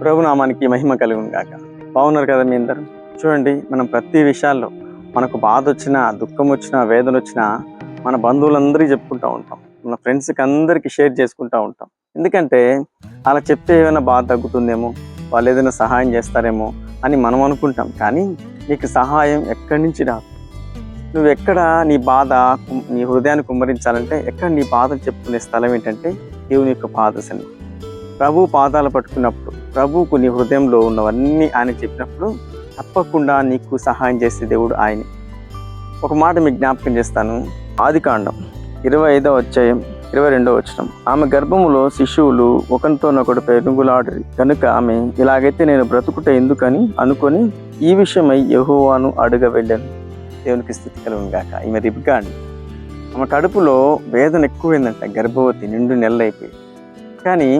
ప్రభునామానికి మహిమ కలుగును గాక బాగున్నారు కదా మీ అందరూ? చూడండి మనం ప్రతి విషయాల్లో మనకు బాధ వచ్చినా దుఃఖం వచ్చినా వేదన వచ్చినా మన బంధువులందరికీ చెప్పుకుంటూ ఉంటాం. మన ఫ్రెండ్స్కి అందరికీ షేర్ చేసుకుంటూ ఉంటాం. ఎందుకంటే అలా చెప్తే ఏమైనా బాధ తగ్గుతుందేమో వాళ్ళు ఏదైనా సహాయం చేస్తారేమో అని మనం అనుకుంటాం. కానీ నీకు సహాయం ఎక్కడి నుంచి రాదు. నువ్వు ఎక్కడ నీ బాధ నీ హృదయాన్ని కుమ్మరించాలంటే ఎక్కడ నీ బాధ చెప్పుకునే స్థలం ఏంటంటే దేవుని యొక్క పాదశని ప్రభు పాదాలు పట్టుకున్నప్పుడు ప్రభువుకు నీ హృదయంలో ఉన్నవన్నీ ఆయన చెప్పినప్పుడు తప్పకుండా నీకు సహాయం చేసే దేవుడు ఆయన. ఒక మాట మీకు జ్ఞాపకం చేస్తాను. ఆది కాండం ఇరవై ఐదో అధ్యాయం ఇరవై రెండవ వచ్చడం ఆమె గర్భములో శిశువులు ఒకరితోనొకడు పెరుగులాడరి. కనుక ఆమె ఇలాగైతే నేను బ్రతుకుట ఎందుకని? అనుకొని ఈ విషయమై యహోవాను అడుగ వెళ్ళాను దేవునికి స్థితి కలుగును ఈమె రిబ్గా అండి. ఆమె కడుపులో వేదన ఎక్కువైందంట గర్భవతి నిండు నెలలైపోయి కానీ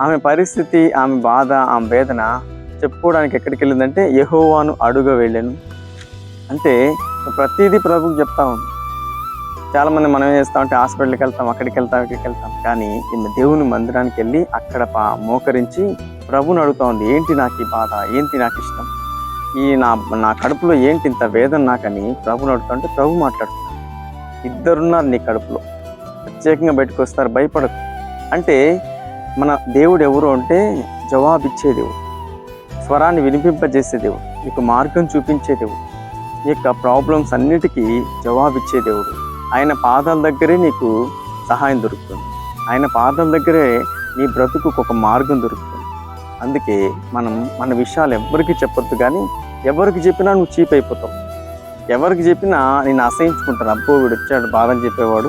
ఆమె పరిస్థితి ఆమె బాధ ఆమె వేదన చెప్పుకోవడానికి ఎక్కడికి వెళ్ళిందంటే యహోవాను అడుగ వెళ్ళాను. అంటే ప్రతిదీ ప్రభుకి చెప్తా ఉంది. చాలామంది మనం ఏం చేస్తామంటే హాస్పిటల్కి వెళ్తాం అక్కడికి వెళ్తాం ఇక్కడికి వెళ్తాం. కానీ ఈమె దేవుని మందిరానికి వెళ్ళి అక్కడ పా మోకరించి ప్రభుని అడుగుతా ఉంది ఏంటి నాకు ఈ బాధ? ఏంటి నాకు ఇష్టం? ఈ నా నా కడుపులో ఏంటి ఇంత వేదన నాకని ప్రభుని అడుగుతుంటే ప్రభు మాట్లాడుతున్నాడు. ఇద్దరున్నారు నీ కడుపులో. ప్రత్యేకంగా బయటకు వస్తారు భయపడకు. అంటే మన దేవుడు ఎవరు అంటే జవాబిచ్చే దేవుడు. స్వరాన్ని వినిపింపజేసే దేవుడు. నీకు మార్గం చూపించే దేవుడు. నీ యొక్క ప్రాబ్లమ్స్ అన్నిటికీ జవాబిచ్చే దేవుడు. ఆయన పాదాల దగ్గరే నీకు సహాయం దొరుకుతుంది. ఆయన పాదాల దగ్గరే నీ బ్రతుకు ఒక మార్గం దొరుకుతుంది. అందుకే మనం మన విషయాలు ఎవరికి చెప్పొద్దు కానీ ఎవరికి చెప్పినా నువ్వు చీప్ అయిపోతావు. ఎవరికి చెప్పినా నేను అసహించుకుంటాను అబ్బో వీడు వచ్చాడు బాధని చెప్పేవాడు.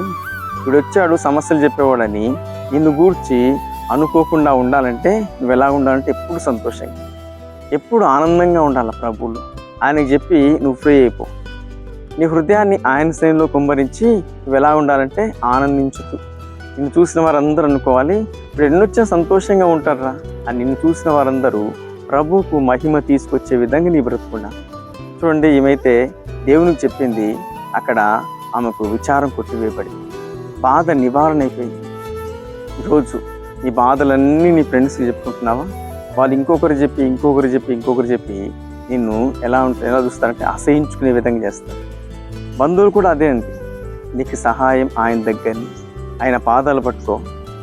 వీడు వచ్చాడు సమస్యలు చెప్పేవాడని నిన్ను గూర్చి అనుకోకుండా ఉండాలంటే నువ్వు ఎలా ఉండాలంటే ఎప్పుడు సంతోషంగా ఎప్పుడు ఆనందంగా ఉండాలి ప్రభువులు. ఆయనకి చెప్పి నువ్వు ఫ్రీ అయిపో. నీ హృదయాన్ని ఆయన శ్రేణిలో కుమ్మరించి నువ్వు ఎలా ఉండాలంటే ఆనందించుతూ నిన్ను చూసిన వారందరూ అనుకోవాలి ఇప్పుడు ఎన్నొచ్చా సంతోషంగా ఉంటారా అని నిన్ను చూసిన వారందరూ ప్రభువుకు మహిమ తీసుకొచ్చే విధంగా నీ బ్రతుకున్నా చూడండి ఏమైతే దేవునికి చెప్పింది అక్కడ ఆమెకు విచారం కొట్టివేయబడింది. బాధ నివారణ అయిపోయింది. ఈరోజు ఈ బాధలన్నీ నీ ఫ్రెండ్స్కి చెప్పుకుంటున్నావా? వాళ్ళు ఇంకొకరు చెప్పి ఇంకొకరు చెప్పి ఇంకొకరు చెప్పి నిన్ను ఎలా ఉంటా ఎలా చూస్తారంటే అసహించుకునే విధంగా చేస్తారు. బంధువులు కూడా అదే అండి. నీకు సహాయం ఆయన దగ్గరని ఆయన పాదాలు పట్టుకో.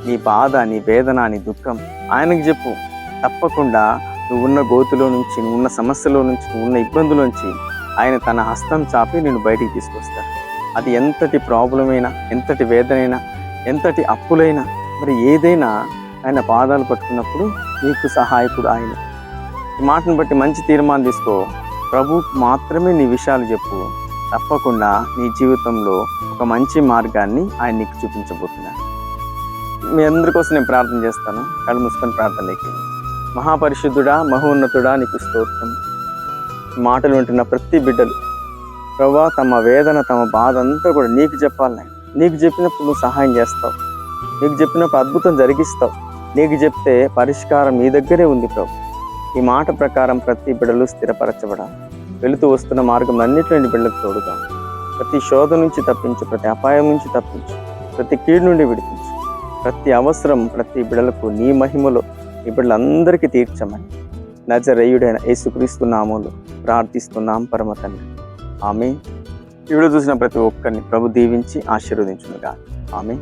నీ బాధ నీ వేదన నీ దుఃఖం ఆయనకి చెప్పు. తప్పకుండా నువ్వు ఉన్న గోతులో నుంచి నువ్వు ఉన్న సమస్యలో నుంచి నువ్వు ఉన్న ఇబ్బందుల నుంచి ఆయన తన హస్తం చాపి నేను బయటికి తీసుకొస్తాడు. అది ఎంతటి ప్రాబ్లమైనా ఎంతటి వేదనైనా ఎంతటి అప్పులైనా మరి ఏదైనా ఆయన పాదాలు పట్టుకున్నప్పుడు నీకు సహాయకుడు ఆయన. మాటను బట్టి మంచి తీర్మానం తీసుకో. ప్రభు మాత్రమే నీ విషయాలు చెప్పు. తప్పకుండా నీ జీవితంలో ఒక మంచి మార్గాన్ని ఆయన నీకు చూపించబోతున్నాను మీ అందరి కోసం నేను ప్రార్థన చేస్తాను. కళ్ళు మూసుకొని ప్రార్థనకి మహాపరిశుద్ధుడా మహోన్నతుడా నీకు స్తోత్రం. మాటలు వింటున్న ప్రతి బిడ్డలు ప్రభా తమ వేదన తమ బాధ అంతా కూడా నీకు చెప్పాలి నీకు చెప్పినప్పుడు నువ్వు సహాయం చేస్తావు. నీకు చెప్పినప్పుడు అద్భుతం జరిగిస్తావు. నీకు చెప్తే పరిష్కారం నీ దగ్గరే ఉంది ప్రభు. ఈ మాట ప్రకారం ప్రతి బిడ్డలు స్థిరపరచబడాలి. వెళుతూ వస్తున్న మార్గం అన్నింటిలో బిడ్డలకు తోడుగా ప్రతి శోధ నుంచి తప్పించు ప్రతి అపాయం నుంచి తప్పించు ప్రతి కీడు నుండి విడిపించు. ప్రతి అవసరం ప్రతి బిడలకు నీ మహిమలో ఈ బిడ్డలందరికీ తీర్చమని. నజరేయుడైన యేసుక్రీస్తు నామములో ప్రార్థిస్తున్నాం పరమ తండ్రి. ఆమె వీడియో చూసిన ప్రతి ఒక్కరిని ప్రభు దీవించి ఆశీర్వదించునుగా ఆమె